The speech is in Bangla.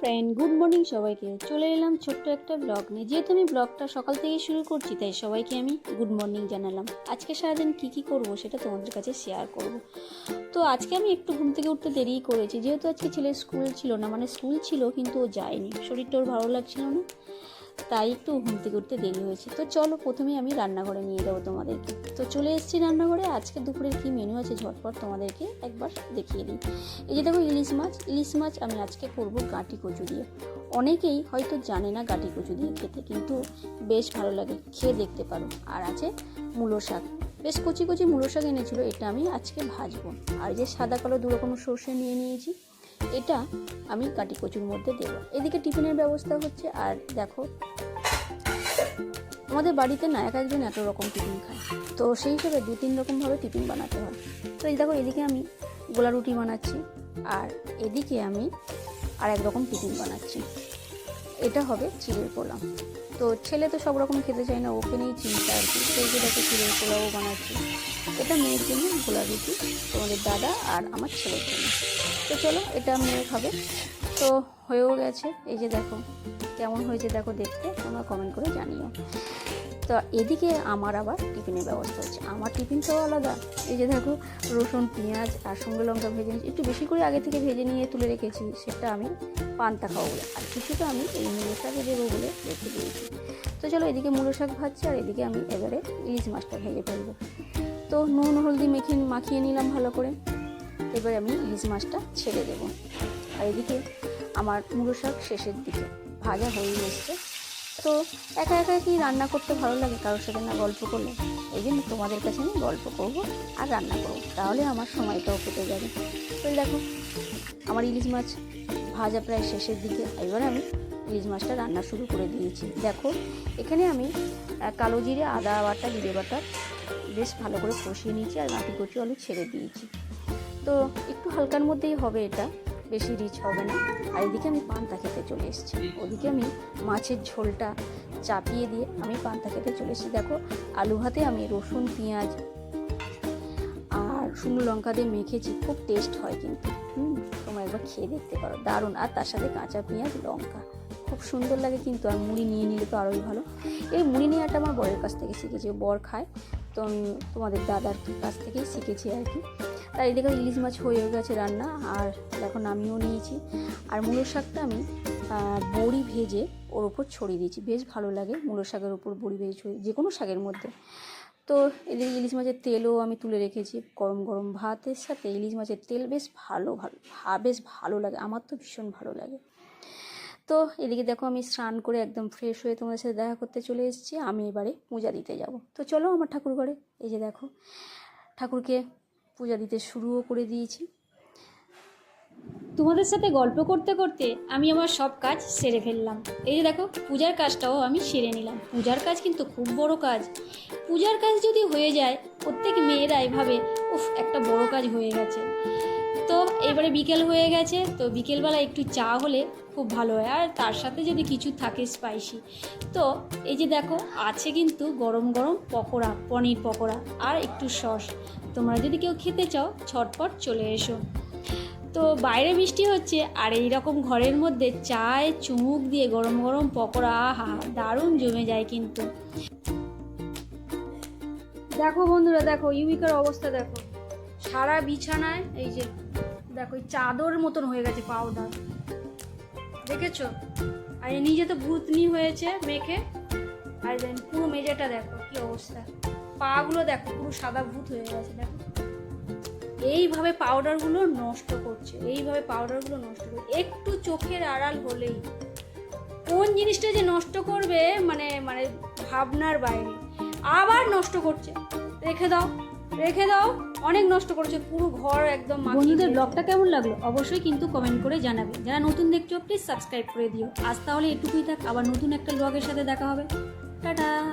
ফ্রেন্ড গুড মর্নিং সবাইকে। চলে এলাম ছোট্ট একটা ব্লগ নিয়ে। যেহেতু আমি ব্লগটা সকাল থেকে শুরু করছি, তাই সবাইকে আমি গুড মর্নিং জানালাম। আজকে সারাদিন কী কী করব সেটা তোমাদের কাছে শেয়ার করব। তো আজকে আমি একটু ঘুম থেকে উঠতে দেরি করেছি। যেহেতু আজকে ছেলের স্কুল ছিল না মানে স্কুল ছিল, কিন্তু ও যায়নি। শরীরটা ওর ভালো লাগছিল না। তাই একটু ঘুম উঠতে দেরি হয়েছে। তো চলো প্রথমেই আমি রান্নাঘরে নিয়ে যাব তোমাদেরকে। তো চলে এসেছি রান্নাঘরে। আজকে দুপুরের কী মেনু আছে ঝটপট তোমাদেরকে একবার দেখিয়ে দিই। এই যে দেখো ইলিশ মাছ। ইলিশ মাছ আমি আজকে করব গাঁটি কচু দিয়ে। অনেকেই হয়তো জানে না গাঁটি কচু দিয়ে খেতে, কিন্তু বেশ ভালো লাগে। খেয়ে দেখতে পারো। আর আছে মূলো শাক। বেশ কচি কচি মূলো শাক এনেছিল, এটা আমি আজকে ভাজবো। আর যে সাদা কালো দু রকম সর্ষে নিয়ে নিয়েছি। এটা আমি কাটি কচুর মধ্যে দেবো। এদিকে টিফিনের ব্যবস্থা হচ্ছে, আর দেখো, আমাদের বাড়িতে না এক একজন এত রকম টিফিন খায়। তো সেই হিসেবে দু তিন রকমভাবে টিফিন বানাতে হয়। তো এই দেখো, এদিকে আমি গোলা রুটি বানাচ্ছি, আর এদিকে আমি আর এক রকম টিফিন বানাচ্ছি। এটা হবে চিড়ের পোলাও। তো ছেলে তো সব রকম খেতে চায় না, ওকে নিয়েই চিন্তা আর কি। সেই যেটাকে চিড়ের পোলাও বানাচ্ছি। এটা মেয়ের জন্য গোলা রুটি, তোমাদের দাদা আর আমার ছেলের জন্য। তো চলো, এটা মেয়ে খাবে তো হয়েও গেছে। এই যে দেখো, কেমন হয়েছে দেখো দেখতে, তোমরা কমেন্ট করে জানিও। তো এদিকে আমার আবার টিফিনের ব্যবস্থা হচ্ছে। আমার টিফিনটাও আলাদা। এই যে দেখো, রসুন, পেঁয়াজ আর সঙ্গে লঙ্কা ভেজে নিয়েছি। একটু বেশি করে আগে থেকে ভেজে নিয়ে তুলে রেখেছি, সেটা আমি পান্তা খাব বলে। আর কিছুটা আমি এই মূলো শাকে দেবো বলে রেখে দিয়েছি। তো চলো এদিকে মূলো শাক ভাজছি আর এদিকে আমি এবারে ইলিশ মাছটা ভেজে ফেলব। তো নুন, হলদি মেখে, মাখিয়ে নিলাম ভালো করে। এবার আমি ইলিশ মাছটা ছেড়ে দেবো। আর এদিকে আমার মুড়ো শাক শেষের দিকে। ভাজা হয়ে এসছে। তো একা একা কি রান্না করতে ভালো লাগে কারোর সাথে না গল্প করলে? এই জন্য তোমাদের কাছে আমি গল্প করব আর রান্না করব। তাহলে আমার সময়টাও কেটে যাবে। তো দেখো, আমার ইলিশ মাছ ভাজা প্রায় শেষের দিকে। এবার আমি ইলিশ মাছটা রান্না শুরু করে দিয়েছি। দেখো, এখানে আমি কালো জিরে, আদা বাটা, জিরে বাটা বেশ ভালো করে কষিয়ে নিয়েছি আর মাটি কচু আলু ছেড়ে দিয়েছি। তো একটু হালকার মধ্যেই হবে এটা। বেশি রিচ হবে না। আর এদিকে আমি পান্তা খেতে চলে এসেছি। ওদিকে আমি মাছের ঝোলটা চাপিয়ে দিয়ে আমি পান্তা খেতে চলে এসেছি। দেখো, আলু ভাতে আমি রসুন, পেঁয়াজ শুকনো লঙ্কা দিয়ে মেখেছি, খুব টেস্ট হয় কিন্তু। হুম, তোমরা একবার খেয়ে দেখতে পারো। দারুণ। আর তার সাথে কাঁচা পেঁয়াজ, লঙ্কা। খুব সুন্দর লাগে কিন্তু, আর মুড়ি নিয়ে নিলে তো আরোই ভালো। এই মুড়ি নেওয়াটা আমার বরের কাছ থেকে শিখেছি। বর খায়, তো তোমাদের দাদার কাছ থেকেই শিখেছি আর কি। তার এদিকে ইলিশ মাছ হয়ে গেছে রান্না, আর এখন আমিও নিয়েছি। আর মূলো শাকটা আমি বড়ি ভেজে ওর ওপর ছড়িয়ে দিয়েছি। বেশ ভালো লাগে মূলো শাকের ওপর বড়ি ভেজে ছড়িয়ে যে কোনো শাকের মধ্যে। তো এদিকে ইলিশ মাছের তেলও আমি তুলে রেখেছি গরম গরম ভাতের সাথে। ইলিশ মাছের তেল বেশ ভালো ভালো বেশ ভালো লাগে, আমার তো ভীষণ ভালো লাগে। তো এদিকে দেখো আমি স্নান করে একদম ফ্রেশ হয়ে তোমাদের সাথে দেখা করতে চলে এসেছি। আমি এবারে পূজা দিতে যাব। তো চলো আমার ঠাকুর ঘরে, এই যে দেখো, ঠাকুরকে পূজা দিতে শুরুও করে দিয়েছি। তোমাদের সাথে গল্প করতে করতে আমি আমার সব কাজ সেরে ফেললাম। এই যে দেখো, পূজার কাজটাও আমি সেরে নিলাম। পূজার কাজ কিন্তু খুব বড় কাজ। পূজার কাজ যদি হয়ে যায়, প্রত্যেক মেয়েরা এভাবে, উফ, একটা বড় কাজ হয়ে গেছে। তো এবারে বিকেল হয়ে গেছে, তো বিকেলবেলা একটু চা হলে খুব ভালো হয়। আর তার সাথে যদি কিছু থাকে স্পাইসি তো এই যে দেখো, আছে কিন্তু গরম গরম পকোড়া, পনির পকোড়া আর একটু সস। তোমরা যদি কেউ খেতে চাও, ছটপট চলে এসো। তো বাইরে বৃষ্টি হচ্ছে আর এই রকম ঘরের মধ্যে চায় চুমুক দিয়ে গরম গরম পকোড়া আহা দারুণ জমে যায় কিন্তু। দেখো বন্ধুরা, দেখো ইউবিকার অবস্থা দেখো। সারা বিছানায়, এই যে, দেখো, এই চাদর মতন হয়ে গেছে পাউডার দেখেছ? আর নিজে তো ভূতনি হয়েছে মেখে। আর পুরো মেঝেটা দেখো, কি অবস্থা। পাগুলো দেখো, পুরো সাদা ভূত হয়ে গেছে, দেখো। এইভাবে পাউডারগুলো নষ্ট করছে এইভাবে পাউডারগুলো নষ্ট করছে। একটু চোখের আড়াল হলেই। কোন জিনিসটা যে নষ্ট করবে মানে মানে ভাবনার বাইরে। আবার নষ্ট করছে। রেখে দাও রেখে দাও অনেক নষ্ট করছে পুরো ঘর একদম বন্ধুদের ব্লগটা কেমন লাগল? অবশ্যই কিন্তু কমেন্ট করে জানাবে। যারা নতুন দেখছ প্লিজ সাবস্ক্রাইব করে দিও। আজ তাহলে এটুকুই থাক আবার নতুন একটা ব্লগের সাথে দেখা হবে। টাটা!